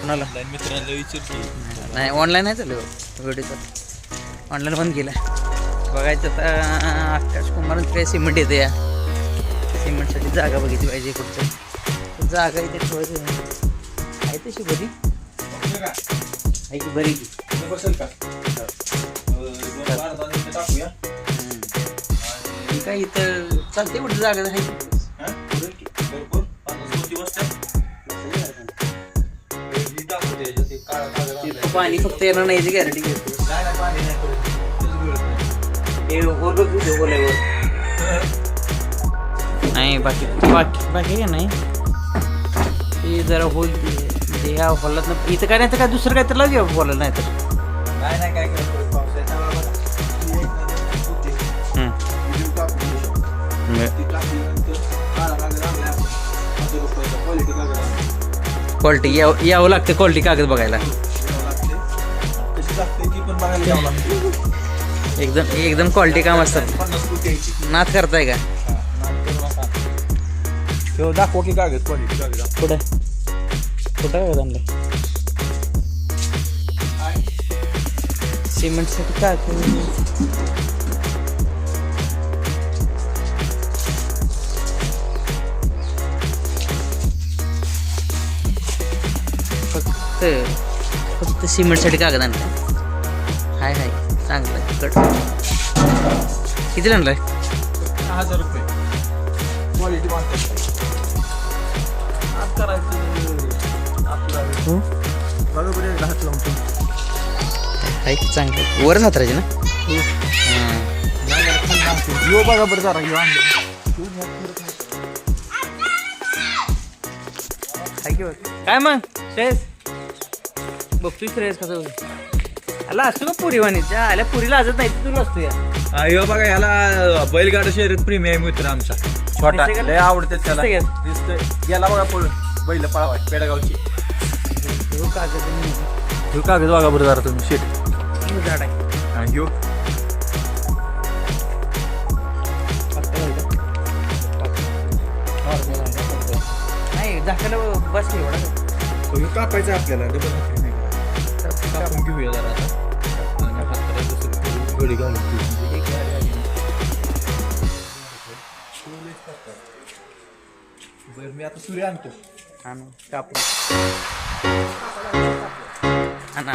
कोणाला? मित्रांना विचारतो नाही ऑनलाईन आहे चालू. व्हिडिओ ऑनलाईन बंद केलं. बघायचं आता आकाश कुमार काय सिमेंट येते या. सिमेंटसाठी जागा बघितली पाहिजे कुठचं जागा इथे ठेवायची आहे. तशी बरी. आहे की बरी? की हम्म. ही काय इथं चालते कुठं जागा आहे पाणी फक्त येणार नाही याची गॅरंटी घेतो नाही. हे बोलायवर. बाकी बाकी बाकी काय नाही. ते जरा होल म्हणजे ह्या हॉलात इथं काय नाही तर काय दुसरं काय तर लावूया बोलायला नाही तर. नाही, काय. ती. क्वालिटी यावं यावं लागतं क्वालिटी कागद बघायला. बघायला यावं लागते. एकदम एकदम क्वालिटी काम असतात. पन्नास कोटी यायची. नाथ करताय का? दाखवा की कागद क्वालिटी कागद कुठं सिमेंटसाठी काय फक्त फक्त सिमेंटसाठी कागद आणलं हाय हाय. चांगलं आहे. कट किती आणलाय? हजार रुपये. क्वालिटी करायचं चांगलं वरच हातरायचे ना? हां. बघा बरं जरा. काय मग? श्रेयस? बघतोय श्रेयस कसं आला असतो का पुरी वाणी त्या आल्या पुरीला आजत नाही तुला असतो या अयो बघा याला बैलगाडा शर्यत प्रेमी आहे मित्र आमचा. छोटा दिसतंय का? लय आवडते त्याला. दिसतंय का? दिसतंय. गेला बघा पळून बैल पळावाय पेडगावची. हो कागद आणि ह्यो कागद बघा बरं जरा तुम्ही शेट. झाड आहे. ह्यो पत्ता घाल का? नाही झाकायला बस नाही एवढा कापायचा आपल्याला डबल हातरी नाही करायचा. कापून घेऊया जरा आता आणि हाताला दुसरं थोडी घडी घालून घेऊ. एक गाडी आली. बरं मी आता सूर्य आणतो आणू कापून आण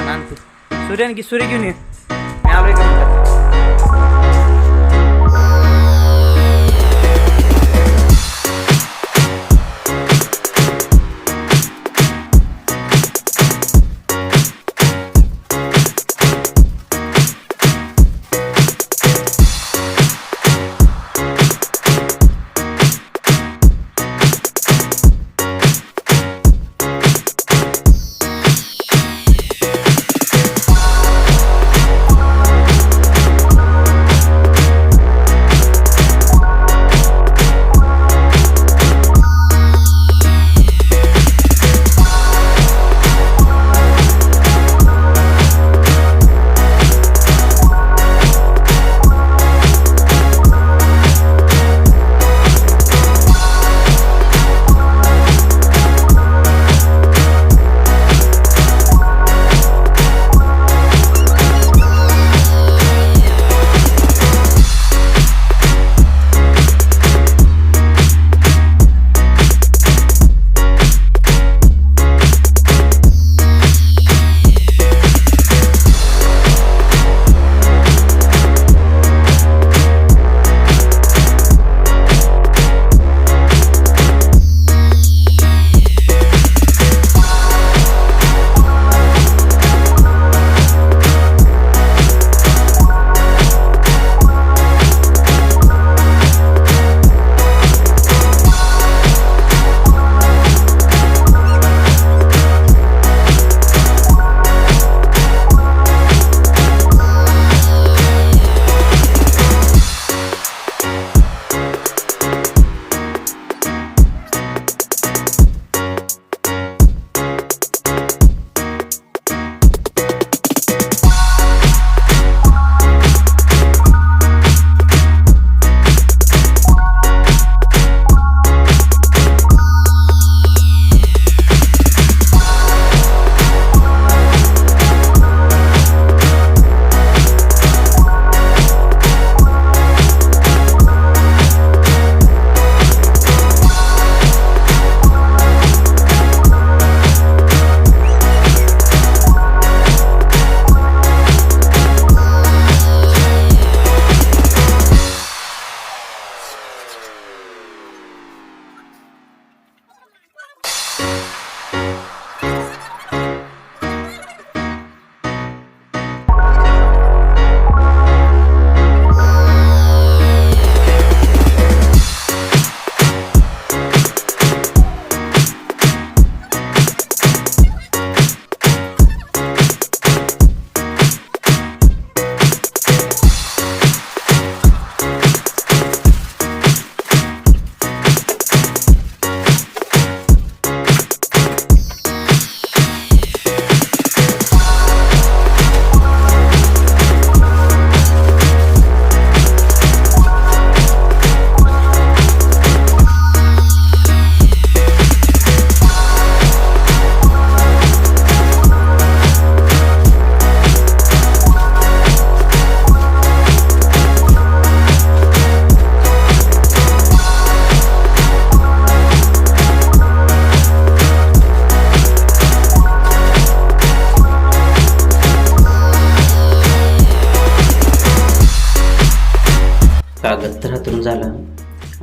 कागद तर हातून झाला.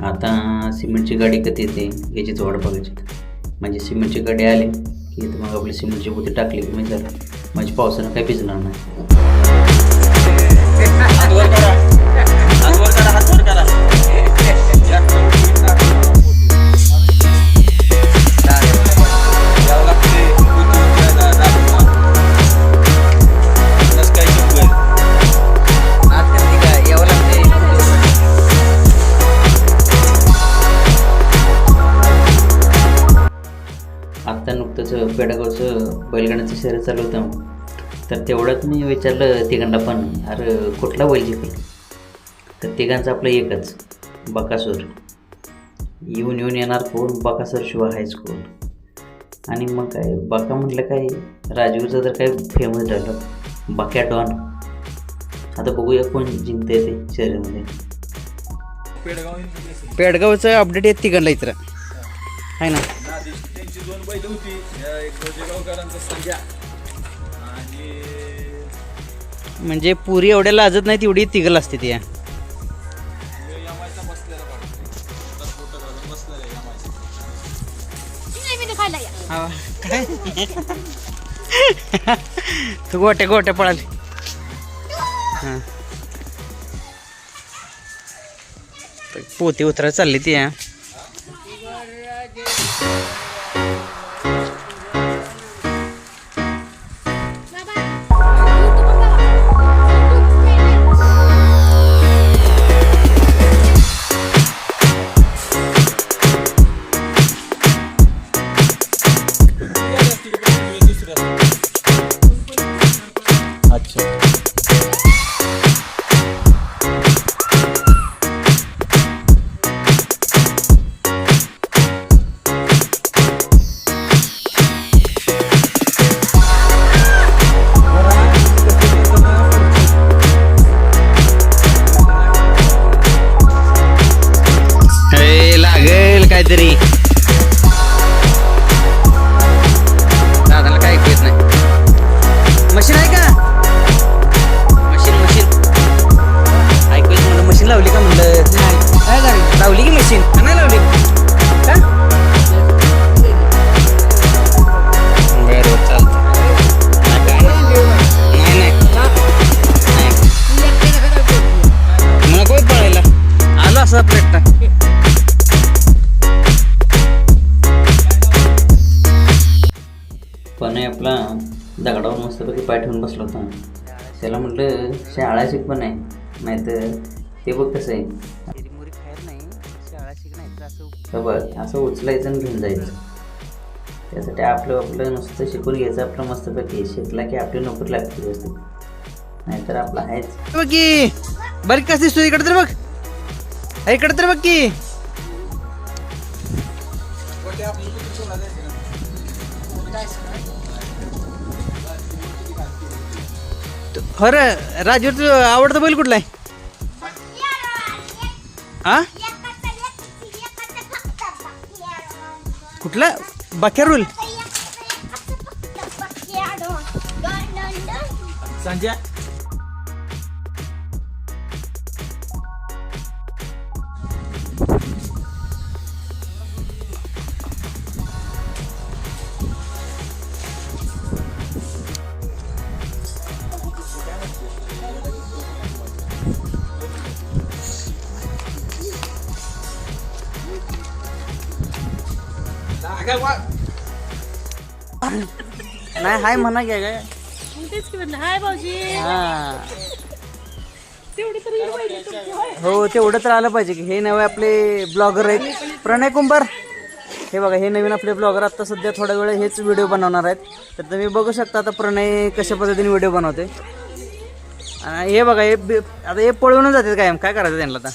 आता सिमेंटची गाडी कधी येते याचीच वाट बघायची. म्हणजे सिमेंटची गाडी आली की मग आपली सिमेंटची बुती टाकली की म्हणजे झालं. म्हणजे पावसानं काही भिजणार नाही. शहर चालू होतं. तर तेवढ्यात मी विचारलं तिघांना पण अरे कुठला बैल जिंकला? तर तिघांचं आपलं एकच बकासूर. येऊन येऊन येणार कोण? बकासूर शिवाय हायच कोण? आणि मग काय बका म्हटलं काय राजीवचं तर काय फेमस झालं. बक्या डॉन. आता बघूया कोण जिंकते ते शहरामध्ये. पेडगाव पेडगावचं अपडेट येत तिघांना इतर आहे ना? त्यांची दोन बैल होती. या एक रोजेगावकरांचा संध्या आणि म्हणजे पुरी एवढ्या लाजत नाही तेवढी तिघल असते ती. हे तू गोट्या गोट्या पळाली. हां. पोती उतरा चालली ती दगडावर मस्तपैकी पाय ठेवून बसला होता. त्याला म्हटलं शाळा शिक पण आहे नाहीतर ते बघ कसं आहे. तर बघ असं उचलायचं आणि घेऊन जायचं. त्यासाठी आपलं आपलं नुसतं शिकून घ्यायचं आपलं मस्तपैकी शिकला की आपली नोकरी लागते व्यवस्थित. नाहीतर आपला आहेच. बघ की बरं कसं दिसतो इकडे तर बघ. इकडे तर बघ की. खरं राजूर तुझं आवडतं बैल कुठला आहे? हा? कुठला? बाक्या रूल संजय? नाही हाय म्हणा घ्या काय? तेच की म्हणलं हाय भाऊजी. हा. तेवढी तरी येऊ पाहिजे तुमची, होय. हो तेवढं तर आलं पाहिजे की. हे नवे आपले ब्लॉगर आहेत. प्रणय कुंभार. हे बघा हे नवीन आपले ब्लॉगर आता सध्या थोड्या वेळ हेच व्हिडिओ बनवणार आहेत. तर तुम्ही बघू शकता आता प्रणय कशा पद्धतीने व्हिडिओ बनवते आणि हे बघा हे बी- आता हे पळवून जातात कायम. काय करायचं त्यांना आता?